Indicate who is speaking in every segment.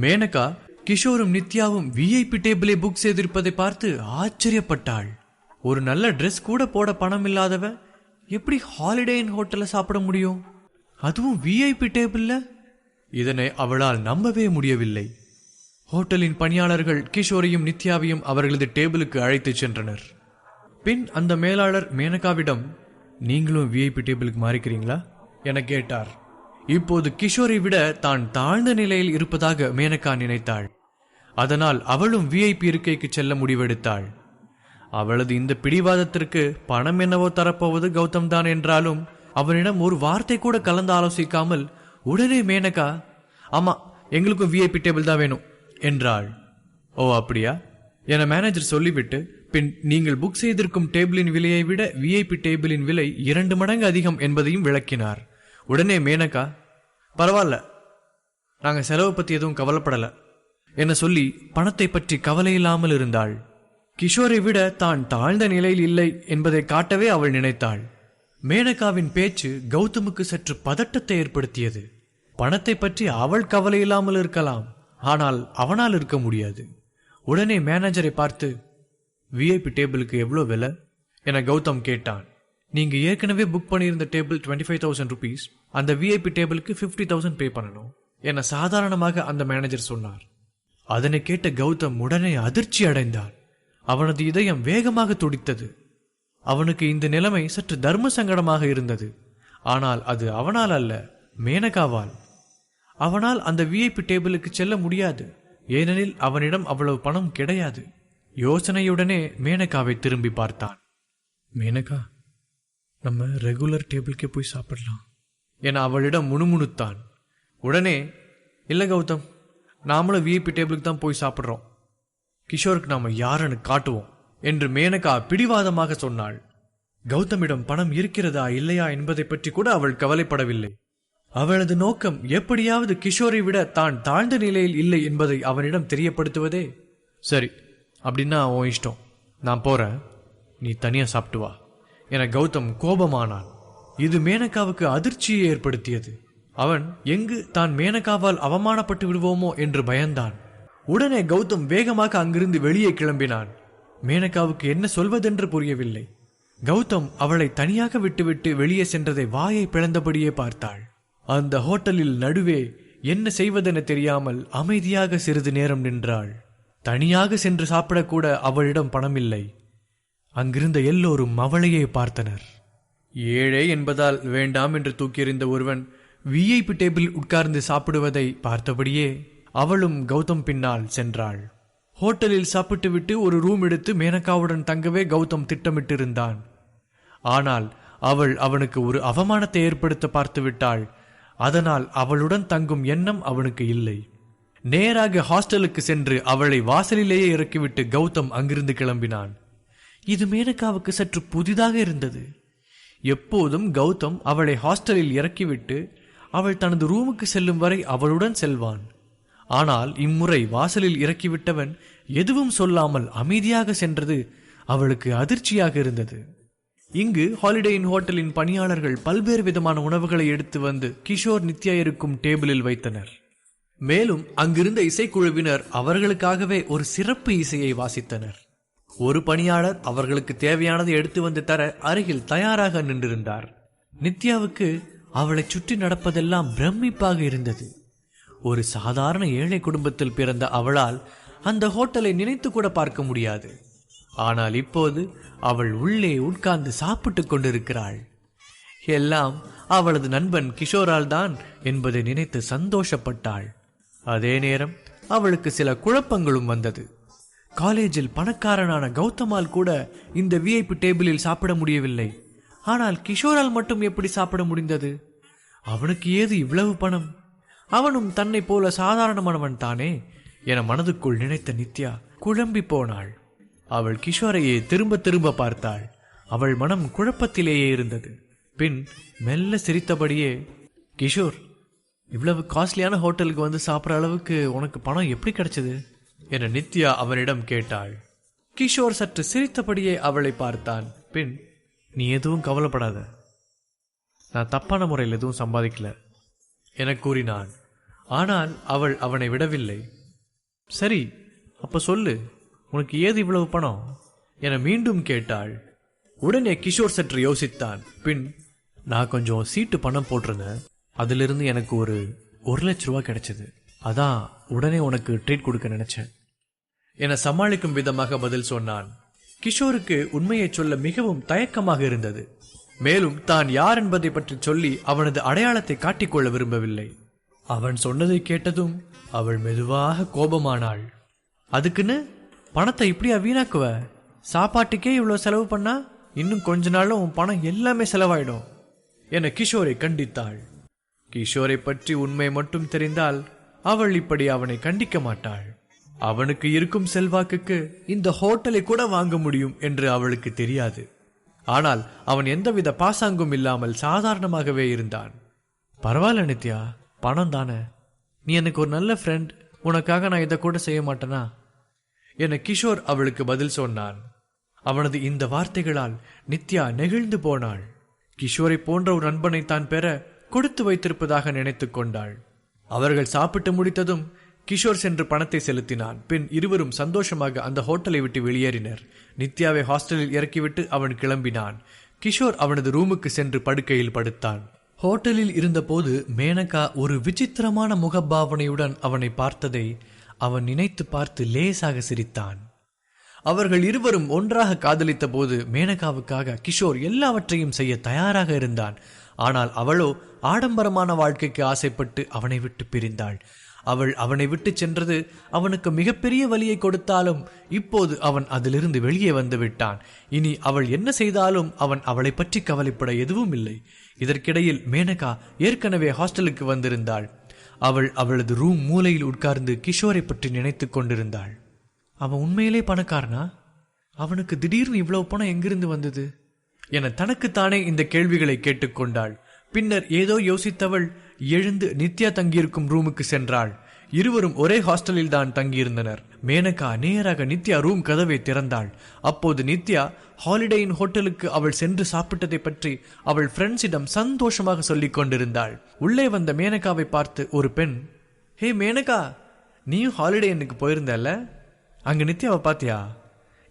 Speaker 1: மேனகா கிஷோரும் நித்யாவும் விஐபி டேபிளை புக் செய்திருப்பதை பார்த்து ஆச்சரியப்பட்டாள். ஒரு நல்ல ட்ரெஸ் கூட போட பணம் இல்லாதவ எப்படி ஹாலிடே இன் ஹோட்டல்ல சாப்பிட முடியும்? அதுவும் விஐபி டேபிள்ல இதனை அவளால் நம்பவே முடியவில்லை. ஹோட்டலின் பணியாளர்கள் கிஷோரையும் நித்யாவையும் அவர்களது டேபிளுக்கு அழைத்துச் சென்றனர். பின் அந்த மேலாளர் மேனகாவிடம் நீங்களும் விஐபி டேபிளுக்கு மாறிக்கிறீங்களா? என கேட்டார். இப்போது கிஷோரை விட தான் தாழ்ந்த நிலையில் இருப்பதாக மேனகா நினைத்தாள். அதனால் அவளும் விஐபி இருக்கைக்கு செல்ல முடிவெடுத்தாள். அவளது இந்த பிடிவாதத்திற்கு பணம் என்னவோ தரப்போவது கௌதம் தான் என்றாலும் அவனிடம் ஒரு வார்த்தை கூட கலந்து ஆலோசிக்காமல் உடனே மேனகா ஆமா எங்களுக்கும் விஐபி டேபிள் தான் வேணும் என்றாள். ஓ அப்படியா? என மேனேஜர் சொல்லிவிட்டு பின் நீங்கள் புக் செய்திருக்கும் டேபிளின் விலையை விட விஐபி டேபிளின் விலை இரண்டு மடங்கு அதிகம் என்பதையும் விளக்கினார். உடனே மேனகா பரவாயில்ல. நாங்கள் செலவு பற்றி எதுவும் கவலைப்படலை. என சொல்லி பணத்தை பற்றி கவலை இல்லாமல் இருந்தாள். கிஷோரை விட தான் தாழ்ந்த நிலையில் இல்லை என்பதை காட்டவே அவள் நினைத்தாள். மேனகாவின் பேச்சு கௌதமுக்கு சற்று பதட்டத்தை ஏற்படுத்தியது. பணத்தை பற்றி அவள் கவலை இல்லாமல் இருக்கலாம். ஆனால் அவனால் இருக்க முடியாது. உடனே மேனேஜரை பார்த்து விஐபி டேபிளுக்கு எவ்வளோ விலை? என கௌதம் கேட்டான். நீங்க ஏற்கனவே புக் பண்ணியிருந்த table twenty five thousand rupees அந்த விஐபி டேபிளுக்கு ஃபிஃப்டி தௌசண்ட் பே பண்ணணும் என சாதாரணமாக அந்த மேனேஜர் சொன்னார். அதனை கேட்ட கௌதம் உடனே அதிர்ச்சி அடைந்தான் அவனது இதயம் வேகமாக துடித்தது. அவனுக்கு இந்த நிலைமை சற்று தர்ம சங்கடமாக இருந்தது. ஆனால் அது அவனால் அல்ல மேனகாவால். அவனால் அந்த விஐபி டேபிளுக்கு செல்ல முடியாது. ஏனெனில் அவனிடம் அவ்வளவு பணம் கிடையாது. யோசனையுடனே மேனகாவை திரும்பி பார்த்தான். மேனகா நம்ம ரெகுலர் டேபிளுக்கே போய் சாப்பிடலாம். என அவளிடம் முணுமுணுத்தான். உடனே இல்லை கௌதம் நாமளும் விஐபி டேபிளுக்கு தான் போய் சாப்பிட்றோம். கிஷோருக்கு நாம யாருன்னு காட்டுவோம் என்று மேனகா பிடிவாதமாக சொன்னாள். கௌதமிடம் பணம் இருக்கிறதா இல்லையா என்பதை பற்றி கூட அவள் கவலைப்படவில்லை. அவளது நோக்கம் எப்படியாவது கிஷோரை விட தான் தாழ்ந்த நிலையில் இல்லை என்பதை அவனிடம் தெரியப்படுத்துவதே. சரி அப்படின்னா உன் இஷ்டம். நான் போறேன். நீ தனியா சாப்பிட்டு வா. என கௌதம் கோபமானான். இது மேனகாவுக்கு அதிர்ச்சியை ஏற்படுத்தியது. அவன் எங்கு தான் மேனகாவால் அவமானப்பட்டு விடுவோமோ? என்று பயந்தான். உடனே கௌதம் வேகமாக அங்கிருந்து வெளியே கிளம்பினான். மேனகாவுக்கு என்ன சொல்வதென்று புரியவில்லை. கௌதம் அவளை தனியாக விட்டுவிட்டு வெளியே சென்றதை வாயை பிளந்தபடியே பார்த்தாள். அந்த ஹோட்டலில் நடுவே என்ன செய்வதென தெரியாமல் அமைதியாக சிறிது நேரம் நின்றாள். தனியாக சென்று சாப்பிடக்கூட அவளிடம் பணமில்லை. அங்கிருந்த எல்லோரும் அவளையே பார்த்தனர். ஏழை என்பதால் வேண்டாம் என்று தூக்கியறிந்த ஒருவன் விஐபி டேபிள் உட்கார்ந்து சாப்பிடுவதை பார்த்தபடியே அவளும் கௌதம் பின்னால் சென்றாள். ஹோட்டலில் சாப்பிட்டுவிட்டு ஒரு ரூம் எடுத்து மேனகாவுடன் தங்கவே கௌதம் திட்டமிட்டிருந்தான். ஆனால் அவள் அவனுக்கு ஒரு அவமானத்தை ஏற்படுத்த பார்த்து விட்டாள் அதனால் அவளுடன் தங்கும் எண்ணம் அவனுக்கு இல்லை. நேராக ஹாஸ்டலுக்கு சென்று அவளை வாசலிலேயே இறக்கிவிட்டு கௌதம் அங்கிருந்து கிளம்பினான். இது மேனகாவுக்கு சற்று புதிதாக இருந்தது. எப்போதும் கௌதம் அவளை ஹாஸ்டலில் இறக்கிவிட்டு அவள் தனது ரூமுக்கு செல்லும் வரை அவளுடன் செல்வான். ஆனால் இம்முறை வாசலில் இறக்கிவிட்டவன் எதுவும் சொல்லாமல் அமைதியாக சென்றது அவளுக்கு அதிர்ச்சியாக இருந்தது. இங்கு ஹாலிடே இன் ஹோட்டலின் பணியாளர்கள் பல்வேறு விதமான உணவுகளை எடுத்து வந்து கிஷோர் நித்யா இருக்கும் டேபிளில் வைத்தனர். மேலும் அங்கிருந்த இசைக்குழுவினர் அவர்களுக்காகவே ஒரு சிறப்பு இசையை வாசித்தனர். ஒரு பணியாளர் அவர்களுக்கு தேவையானதை எடுத்து வந்து தர அருகில் தயாராக நின்றிருந்தார். நித்யாவுக்கு அவளைச் சுற்றி நடப்பதெல்லாம் பிரமிப்பாக இருந்தது. ஒரு சாதாரண ஏழை குடும்பத்தில் பிறந்த அவளால் அந்த ஹோட்டலை நினைத்து கூட பார்க்க முடியாது. ஆனால் இப்போது அவள் உள்ளே உட்கார்ந்து சாப்பிட்டுக் கொண்டிருக்கிறாள். எல்லாம் அவளது நண்பன் கிஷோரால் தான் என்பதை நினைத்து சந்தோஷப்பட்டாள். அதே நேரம் அவளுக்கு சில குழப்பங்களும் வந்தது. காலேஜில் பணக்காரனான கௌதமால் கூட இந்த விஐபி டேபிளில் சாப்பிட முடியவில்லை. ஆனால் கிஷோரால் மட்டும் எப்படி சாப்பிட முடிந்தது? அவனுக்கு ஏது இவ்வளவு பணம்? அவனும் தன்னைப் போல சாதாரணமானவன் தானே என மனதுக்குள் நினைத்த நித்யா குழம்பி போனாள். அவள் கிஷோரையே திரும்ப திரும்ப பார்த்தாள். அவள் மனம் குழப்பத்திலேயே இருந்தது. பின் மெல்ல சிரித்தபடியே கிஷோர் இவ்வளவு காஸ்ட்லியான ஹோட்டலுக்கு வந்து சாப்பிட்ற அளவுக்கு உனக்கு பணம் எப்படி கிடைச்சது? என நித்யா அவனிடம் கேட்டாள். கிஷோர் சற்று சிரித்தபடியே அவளை பார்த்தான். பின் நீ எதுவும் கவலைப்படாத. நான் தப்பான முறையில் எதுவும் சம்பாதிக்கல என கூறினான். ஆனால் அவள் அவனை விடவில்லை. சரி அப்ப சொல்லு உனக்கு ஏது இவ்வளவு பணம்? என மீண்டும் கேட்டாள். உடனே கிஷோர் சற்று யோசித்தான். பின் நான் கொஞ்சம் சீட்டு பணம் போட்டிருந்தேன். அதிலிருந்து எனக்கு ஒரு ஒரு லட்ச ரூபா கிடைச்சது. அதான் உடனே உனக்கு ட்ரீட் கொடுக்க நினைச்சேன். என சமாளிக்கும் விதமாக பதில் சொன்னான். கிஷோருக்கு உண்மையை சொல்ல மிகவும் தயக்கமாக இருந்தது. மேலும் தான் யார் என்பதை பற்றி சொல்லி அவனது அடையாளத்தை காட்டிக்கொள்ள விரும்பவில்லை. அவன் சொன்னதை கேட்டதும் அவள் மெதுவாக கோபமானாள். அதுக்குன்னு பணத்தை இப்படியா வீணாக்குவ? சாப்பாட்டுக்கே இவ்வளவு செலவு பண்ணா இன்னும் கொஞ்ச நாளும் உன் பணம் எல்லாமே செலவாயிடும் என கிஷோரை கண்டித்தாள். கிஷோரை பற்றி உண்மை மட்டும் தெரிந்தால் அவள் இப்படி அவனை கண்டிக்க மாட்டாள். அவனுக்கு இருக்கும் செல்வாக்குக்கு இந்த ஹோட்டலை கூட வாங்க முடியும் என்று அவளுக்கு தெரியாது. ஆனால் அவன் எந்தவித பாசாங்கும் இல்லாமல் சாதாரணமாகவே இருந்தான். பரவாயில்ல நித்யா. பணம் தானே. நீ எனக்கு ஒரு நல்ல ஃப்ரெண்ட் உனக்காக நான் இதை கூட செய்ய மாட்டேனா? என கிஷோர் அவளுக்கு பதில் சொன்னான். அவனது இந்த வார்த்தைகளால் நித்யா நெகிழ்ந்து போனாள். கிஷோரை போன்ற ஒரு நண்பனை தான் பெற கொடுத்து வைத்திருப்பதாக நினைத்து கொண்டாள். அவர்கள் சாப்பிட்டு முடித்ததும் கிஷோர் சென்று பணத்தை செலுத்தினான். பின் இருவரும் சந்தோஷமாக அந்த ஹோட்டலை விட்டு வெளியேறினர். நித்யாவை ஹாஸ்டலில் இறக்கிவிட்டு அவன் கிளம்பினான். கிஷோர் அவனது ரூமுக்கு சென்று படுக்கையில் படுத்தான். ஹோட்டலில் இருந்தபோது மேனகா ஒரு விசித்திரமான முகபாவனையுடன் அவனை பார்த்ததை அவன் நினைத்து பார்த்து லேசாக சிரித்தான். அவர்கள் இருவரும் ஒன்றாக காதலித்த போது மேனகாவுக்காக கிஷோர் எல்லாவற்றையும் செய்ய தயாராக இருந்தான். ஆனால் அவளோ ஆடம்பரமான வாழ்க்கைக்கு ஆசைப்பட்டு அவனை விட்டு பிரிந்தாள். அவள் அவனை விட்டு சென்றது அவனுக்கு மிகப்பெரிய வலியை கொடுத்தாலும் இப்போது அவன் அதிலிருந்து வெளியே வந்து விட்டான். இனி அவள் என்ன செய்தாலும் அவன் அவளை பற்றி கவலைப்பட எதுவும் இல்லை. இதற்கிடையில் மேனகா ஏற்கனவே ஹாஸ்டலுக்கு வந்திருந்தாள். அவள் அவளது ரூம் மூலையில் உட்கார்ந்து கிஷோரை பற்றி நினைத்துக் கொண்டிருந்தாள். அவன் உண்மையிலே பணக்காரனா? அவனுக்கு திடீர்னு இவ்வளவு பணம் எங்கிருந்து வந்தது? என தனக்குத்தானே இந்த கேள்விகளை கேட்டுக்கொண்டாள். பின்னர் ஏதோ யோசித்தவள் எழுந்து நித்யா தங்கியிருக்கும் ரூமுக்கு சென்றாள். இருவரும் ஒரே ஹாஸ்டலில் தான் தங்கியிருந்தனர். மேனகா நேராக நித்யா ரூம் கதவை திறந்தாள். அப்போது நித்யா ஹாலிடே இன் ஹோட்டலுக்கு அவள் சென்று சாப்பிட்டதை பற்றி அவள் ஃப்ரெண்ட்ஸிடம் சந்தோஷமாக சொல்லிக் கொண்டிருந்தாள். உள்ளே வந்த மேனகாவை பார்த்து ஒரு பெண் ஹே மேனகா நீயும் ஹாலிடே இன்னுக்கு போயிருந்தல்ல? அங்க நித்யாவை பாத்தியா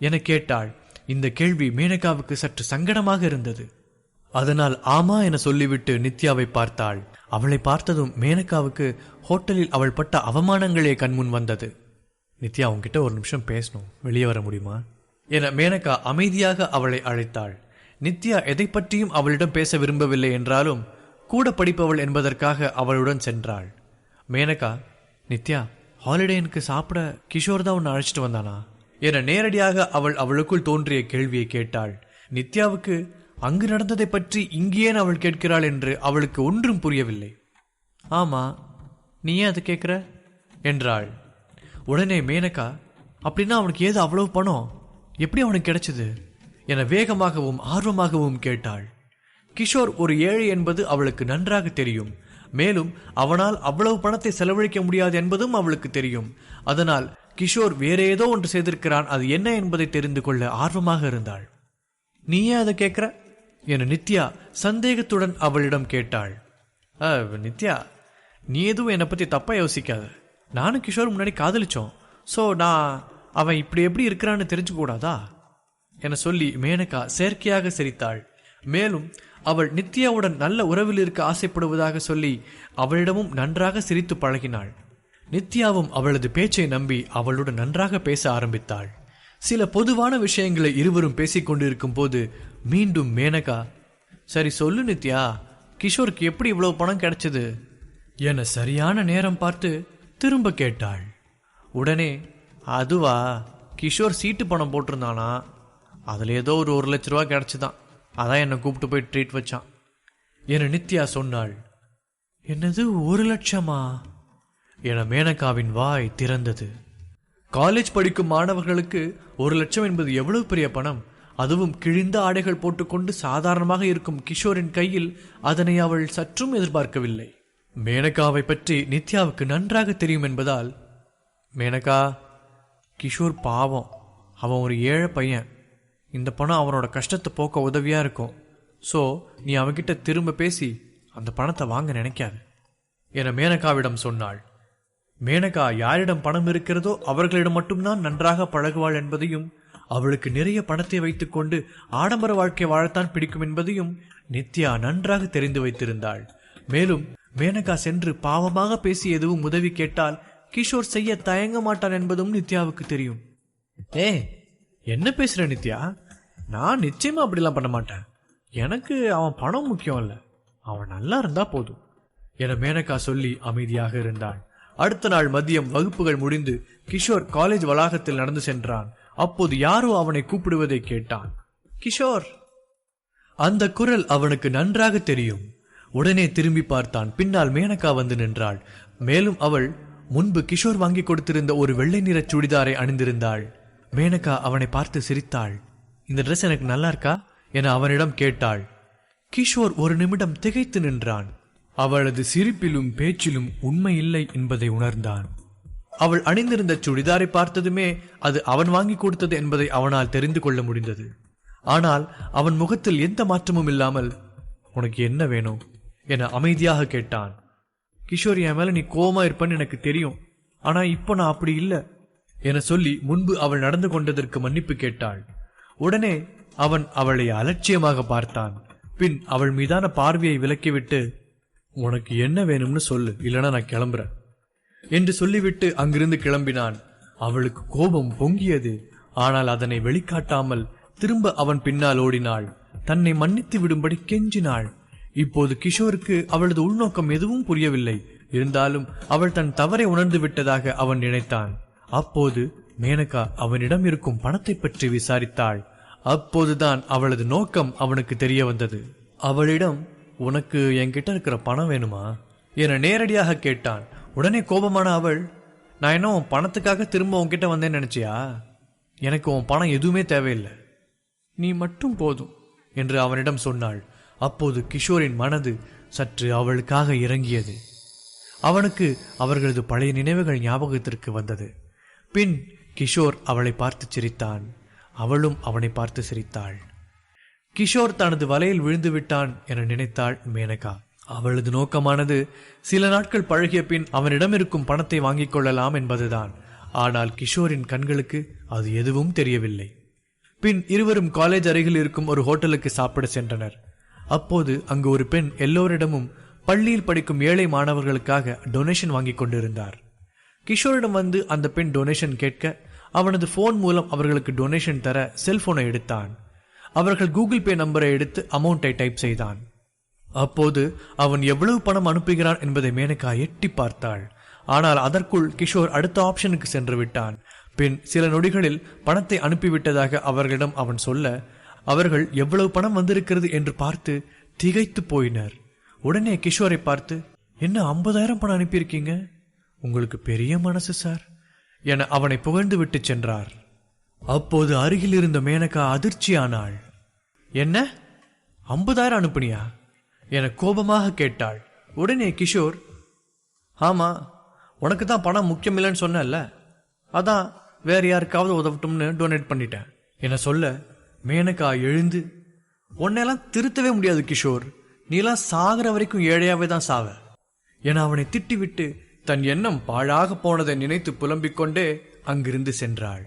Speaker 1: என கேட்டாள். இந்த கேள்வி மேனகாவுக்கு சற்று சங்கடமாக இருந்தது. அதனால் ஆமா என சொல்லிவிட்டு நித்யாவை பார்த்தாள். அவளை பார்த்ததும் மேனகாவுக்கு ஹோட்டலில் அவள் பட்ட அவமானங்களே கண்முன் வந்தது. நித்யா உங்ககிட்ட ஒரு நிமிஷம் பேசணும். வெளியே வர முடியுமா? என மேனகா அமைதியாக அவளை அழைத்தாள். நித்யா எதை பற்றியும் அவளிடம் பேச விரும்பவில்லை என்றாலும் கூட படிப்பவள் என்பதற்காக அவளுடன் சென்றாள். மேனகா நித்யா ஹாலிடேனுக்கு சாப்பிட கிஷோர் தான் உன்னை அழைச்சிட்டு வந்தானா? என நேரடியாக அவள் அவளுக்குள் தோன்றிய கேள்வியை கேட்டாள். நித்யாவுக்கு அங்கு நடந்ததை பற்றி இங்கே ஏன் அவள் கேட்கிறாள் என்று அவளுக்கு ஒன்றும் புரியவில்லை. ஆமா நீ ஏன் அதை கேட்குற? என்றாள். உடனே மேனகா அப்படின்னா அவனுக்கு ஏது அவ்வளவு பணம்? எப்படி அவனுக்கு கிடைச்சது? என வேகமாகவும் ஆர்வமாகவும் கேட்டாள். கிஷோர் ஒரு ஏழை என்பது அவளுக்கு நன்றாக தெரியும். மேலும் அவனால் அவ்வளவு பணத்தை செலவழிக்க முடியாது என்பதும் அவளுக்கு தெரியும். அதனால் கிஷோர் வேற ஏதோ ஒன்று செய்திருக்கிறான். அது என்ன என்பதை தெரிந்து கொள்ள ஆர்வமாக இருந்தாள். நீயே அதை கேட்குற? என நித்யா சந்தேகத்துடன் அவளிடம் கேட்டாள். நித்யா நீ எதுவும் என்னை பற்றி தப்பாக யோசிக்காத. நானும் கிஷோர் முன்னாடி காதலிச்சோம். ஸோ நான் அவன் இப்படி எப்படி இருக்கிறான்னு தெரிஞ்சுக்கூடாதா என சொல்லி மேனகா செயற்கையாக சிரித்தாள். மேலும் அவள் நித்யாவுடன் நல்ல உறவில் இருக்க ஆசைப்படுவதாக சொல்லி அவளிடமும் நன்றாக சிரித்து பழகினாள். நித்யாவும் அவளது பேச்சை நம்பி அவளுடன் நன்றாக பேச ஆரம்பித்தாள். சில பொதுவான விஷயங்களை இருவரும் பேசிக்கொண்டிருக்கும் போது மீண்டும் மேனகா சரி சொல்லு நித்யா கிஷோருக்கு எப்படி இவ்வளவு பணம் கிடைச்சது? என சரியான நேரம் பார்த்து திரும்ப கேட்டாள். உடனே அதுவா கிஷோர் சீட்டு பணம் போட்டிருந்தானா? அதில் ஏதோ ஒரு ஒரு லட்ச ரூபா கிடச்சிதான். அதான் என்னை கூப்பிட்டு போய் ட்ரீட் வச்சான். என நித்யா சொன்னாள். என்னது ஒரு லட்சமா? என மேனகாவின் வாய் திறந்தது. காலேஜ் படிக்கும் மாணவர்களுக்கு ஒரு லட்சம் என்பது எவ்வளவு பெரிய பணம்? அதுவும் கிழிந்த ஆடைகள் போட்டுக்கொண்டு சாதாரணமாக இருக்கும் கிஷோரின் கையில் அதனை அவள் சற்றும் எதிர்பார்க்கவில்லை. மேனகாவை பற்றி நித்யாவுக்கு நன்றாக தெரியும் என்பதால் மேனகா கிஷோர் பாவம். அவன் ஒரு ஏழை பையன். இந்த பணம் அவனோட கஷ்டத்தை போக்க உதவியா இருக்கும். ஸோ நீ அவன்கிட்ட திரும்ப பேசி அந்த பணத்தை வாங்க நினைக்காத. என மேனகாவிடம் சொன்னாள். மேனகா யாரிடம் பணம் இருக்கிறதோ அவர்களிடம் மட்டும்தான் நன்றாக பழகுவாள் என்பதையும் அவளுக்கு நிறைய பணத்தை வைத்துக்கொண்டு ஆடம்பர வாழ்க்கை வாழத்தான் பிடிக்கும் என்பதையும் நித்யா நன்றாக தெரிந்து வைத்திருந்தாள். மேலும் மேனகா சென்று பாவமாக பேசி எதுவும் உதவி கேட்டால் கிஷோர் செய்ய தயங்க மாட்டான் என்பதும் நித்யாவுக்கு தெரியும். ஏ என்ன பேசுற நித்யா? நான் நிச்சயமா அப்படிலாம் பண்ண மாட்டேன். எனக்கு அவன் பணம் முக்கியம் இல்லை. அவன் நல்லா இருந்தா போதும். என மேனகா சொல்லி அமைதியாக இருந்தாள். அடுத்த நாள் மதியம் வகுப்புகள் முடிந்து கிஷோர் காலேஜ் வளாகத்தில் நடந்து சென்றான். அப்போது யாரோ அவனை கூப்பிடுவதை கேட்டான். கிஷோர். அந்த குரல் அவனுக்கு நன்றாக தெரியும். உடனே திரும்பி பார்த்தான். பின்னால் மேனகா வந்து நின்றாள். மேலும் அவள் முன்பு கிஷோர் வாங்கி கொடுத்திருந்த ஒரு வெள்ளை நிற சுடிதாரை அணிந்திருந்தாள். மேனகா அவனை பார்த்து சிரித்தாள். இந்த ட்ரெஸ் எனக்கு நல்லா இருக்கா? என அவனிடம் கேட்டாள். கிஷோர் ஒரு நிமிடம் திகைத்து நின்றான். அவளது சிரிப்பிலும் பேச்சிலும் உண்மை இல்லை என்பதை உணர்ந்தான். அவள் அணிந்திருந்த சுடிதாரை பார்த்ததுமே அது அவன் வாங்கி கொடுத்தது என்பதை அவனால் தெரிந்து கொள்ள முடிந்தது. ஆனால் அவன் முகத்தில் எந்த மாற்றமும் இல்லாமல் உனக்கு என்ன வேணும்? என அமைதியாக கேட்டான். கிஷோர் என் மேல நீ கோமா இருப்பன்னு எனக்கு தெரியும். ஆனா இப்போ நான் அப்படி இல்லை என சொல்லி முன்பு அவள் நடந்து கொண்டதற்கு மன்னிப்பு கேட்டாள். உடனே அவன் அவளை அலட்சியமாக பார்த்தான். பின் அவள் மீதான பார்வையை விலக்கிவிட்டு உனக்கு என்ன வேணும்னு சொல்லு இல்லைன்னா நான் கிளம்புறேன். என்று சொல்லிவிட்டு அங்கிருந்து கிளம்பினான். அவளுக்கு கோபம் பொங்கியது. ஆனால் அதனை வெளிக்காட்டாமல் திரும்ப அவன் பின்னால் ஓடினாள். தன்னை மன்னித்து விடும்படி கெஞ்சினாள். இப்போது கிஷோருக்கு அவளது உள்நோக்கம் எதுவும் புரியவில்லை. இருந்தாலும் அவள் தன் தவறை உணர்ந்து விட்டதாக அவன் நினைத்தான். அப்போது மேனகா அவனிடம் இருக்கும் பணத்தை பற்றி விசாரித்தாள். அப்போதுதான் அவளது நோக்கம் அவனுக்கு தெரிய வந்தது. அவளிடம் உனக்கு என்கிட்ட இருக்கிற பணம் வேணுமா? என நேரடியாக கேட்டான். உடனே கோபமான அவள் நான் என்ன உன் பணத்துக்காக திரும்ப உன்கிட்ட வந்தேன்னு நினைச்சியா? எனக்கு உன் பணம் எதுவுமே தேவையில்லை. நீ மட்டும் போதும் என்று அவனிடம் சொன்னாள். அப்போது கிஷோரின் மனது சற்று அவளுக்காக இறங்கியது. அவனுக்கு அவர்களது பழைய நினைவுகள் ஞாபகத்திற்கு வந்தது. பின் கிஷோர் அவளை பார்த்து சிரித்தான். அவளும் அவனை பார்த்து சிரித்தாள். கிஷோர் தனது வலையில் விழுந்து விட்டான் என நினைத்தாள் மேனகா. அவளது நோக்கமானது சில நாட்கள் பழகிய பின் அவனிடம் இருக்கும் பணத்தை வாங்கிக் கொள்ளலாம் என்பதுதான். ஆனால் கிஷோரின் கண்களுக்கு அது எதுவும் தெரியவில்லை. பின் இருவரும் காலேஜ் அருகில் இருக்கும் ஒரு ஹோட்டலுக்கு சாப்பிட சென்றனர். அப்போது அங்கு ஒரு பெண் எல்லோரிடமும் பள்ளியில் படிக்கும் ஏழை மாணவர்களுக்காக டொனேஷன் வாங்கிக் கொண்டிருந்தார். கிஷோரிடம் வந்து அந்த பெண் டொனேஷன் கேட்க அவனது போன் மூலம் அவர்களுக்கு டொனேஷன் தர செல்போனை எடுத்தான். அவர்கள் கூகுள் பே நம்பரை எடுத்து அமௌண்ட்டை டைப் செய்தான். அப்போது அவன் எவ்வளவு பணம் அனுப்புகிறான் என்பதை மேனகா எட்டி பார்த்தாள். ஆனால் அதற்குள் கிஷோர் அடுத்த ஆப்ஷனுக்கு சென்று விட்டான். பின் சில நொடிகளில் பணத்தை அனுப்பிவிட்டதாக அவர்களிடம் அவன் சொல்ல அவர்கள் எவ்வளவு பணம் வந்திருக்கிறது என்று பார்த்து திகைத்து போயினர். உடனே கிஷோரை பார்த்து என்ன ஐம்பதாயிரம் பணம் அனுப்பியிருக்கீங்க? உங்களுக்கு பெரிய மனசு சார் என அவனை புகழ்ந்து விட்டு சென்றார். அப்போது அருகில் இருந்த மேனகா அதிர்ச்சியானாள். என்ன? ஐம்பதாயிரம் அனுப்புனியா? என கோபமாக கேட்டாள். உடனே கிஷோர். ஆமா உனக்கு தான் பணம் முக்கியம் இல்லைன்னு சொன்னல அதான் வேற யாருக்காவது உதவட்டும்னு டொனேட் பண்ணிட்டேன். என சொல்ல மேனகா எழுந்து உன்னையெல்லாம் திருத்தவே முடியாது கிஷோர். நீலாம் சாகிற வரைக்கும் ஏழையாவே தான் சாவ. என அவனை திட்டிவிட்டு தன் எண்ணம் பாழாக போனதை நினைத்து புலம்பிக் கொண்டே அங்கிருந்து சென்றாள்.